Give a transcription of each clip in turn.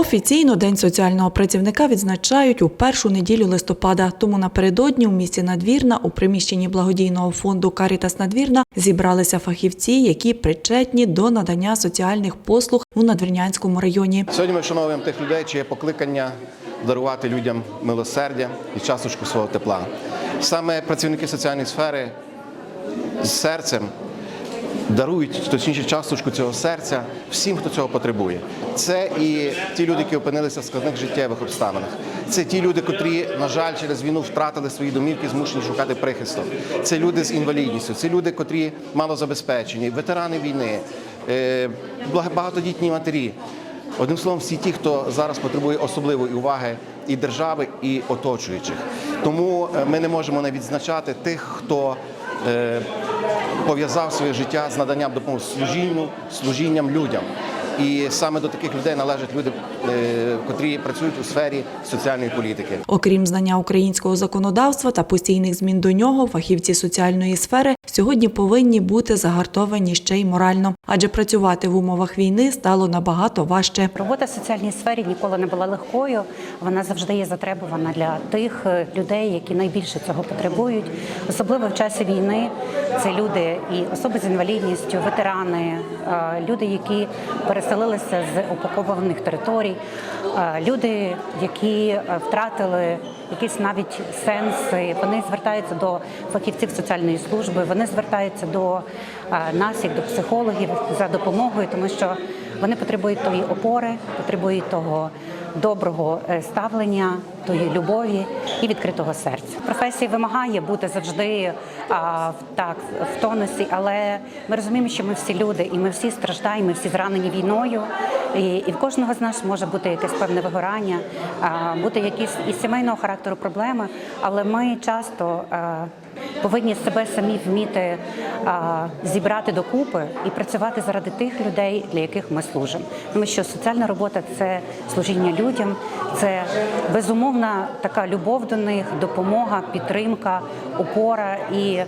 Офіційно День соціального працівника відзначають у першу неділю листопада. Тому напередодні у місті Надвірна у приміщенні благодійного фонду Карітас Надвірна зібралися фахівці, які причетні до надання соціальних послуг у Надвірнянському районі. Сьогодні ми вшановуємо тих людей, чиє покликання дарувати людям милосердя і часточку свого тепла. Саме працівники соціальної сфери з серцем дарують точніше часточку цього серця всім, хто цього потребує. Це і ті люди, які опинилися в складних життєвих обставинах. Це ті люди, котрі, на жаль, через війну втратили свої домівки, змушені шукати прихисток. Це люди з інвалідністю, це люди, котрі малозабезпечені, ветерани війни, е, багатодітні матері. Одним словом, всі ті, хто зараз потребує особливої уваги і держави, і оточуючих. Тому е, ми не можемо не відзначати тих, хто е, пов'язав своє життя з наданням допомоги служінню, служінням людям. І саме до таких людей належать люди, е, котрі працюють у сфері соціальної політики. Окрім знання українського законодавства та постійних змін до нього, фахівці соціальної сфери сьогодні повинні бути загартовані ще й морально, адже працювати в умовах війни стало набагато важче. Робота в соціальній сфері ніколи не була легкою. Вона завжди є затребувана для тих е, людей, які найбільше цього потребують. Особливо в часі війни це люди і особи з інвалідністю, ветерани, е, люди, які переселилися з окупованих територій, люди, які е, втратили якісь навіть сенси. Вони звертаються до фахівців соціальної служби, вони звертаються до е, нас, як до психологів, за допомогою, тому що вони потребують тої опори, потребують того доброго е, ставлення, тої любові і відкритого серця. Професія вимагає бути завжди а, так в тонусі, але ми розуміємо, що ми всі люди, і ми всі страждаємо, ми всі зранені війною. І, і в кожного з нас може бути якесь певне вигорання, а, бути якісь і сімейного характеру проблеми, але ми часто. а, Повинні себе самі вміти а, зібрати докупи і працювати заради тих людей, для яких ми служимо. Тому що соціальна робота це служіння людям, це безумовна така любов до них, допомога, підтримка, опора і.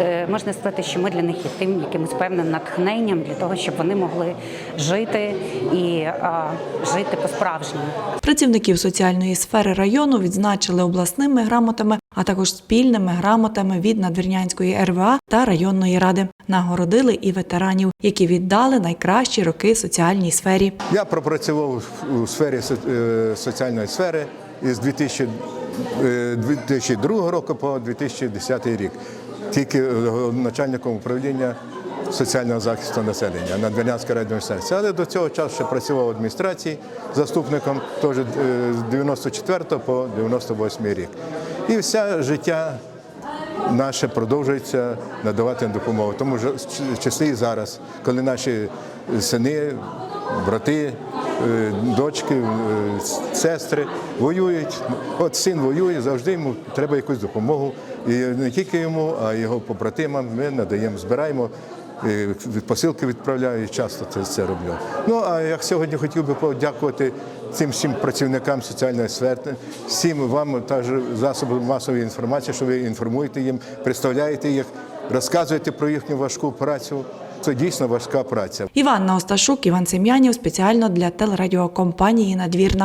е, Можна сказати, що ми для них є тим якимось певним натхненням для того, щоб вони могли жити і а, жити по-справжньому. Працівників соціальної сфери району відзначили обласними грамотами, а також спільними грамотами від Надвірнянської РВА та районної ради. Нагородили і ветеранів, які віддали найкращі роки соціальній сфері. Я пропрацював у сфері е, соціальної сфери із 2000, е, 2002 року по 2010 рік. Тільки е, начальником управління соціального захисту населення на Двірнянській радіостанції. Але до цього часу ще працював в адміністрації заступником теж е, з 94 по 98 рік. І все життя наше продовжується надавати допомогу. Тому в часи і зараз, коли наші сини, брати, дочки, е, сестри воюють. От син воює, завжди йому треба якусь допомогу. І не тільки йому, а його побратимам ми надаємо, збираємо. е, Посилки відправляю часто це, це роблю. Ну а я сьогодні хотів би подякувати цим всім працівникам соціальної сфери, всім вам та ж засобам масової інформації, що ви інформуєте їм, представляєте їх, розказуєте про їхню важку працю. Це дійсно важка праця. Іванна Осташук, Іван Сем'янів спеціально для телерадіокомпанії Надвірна.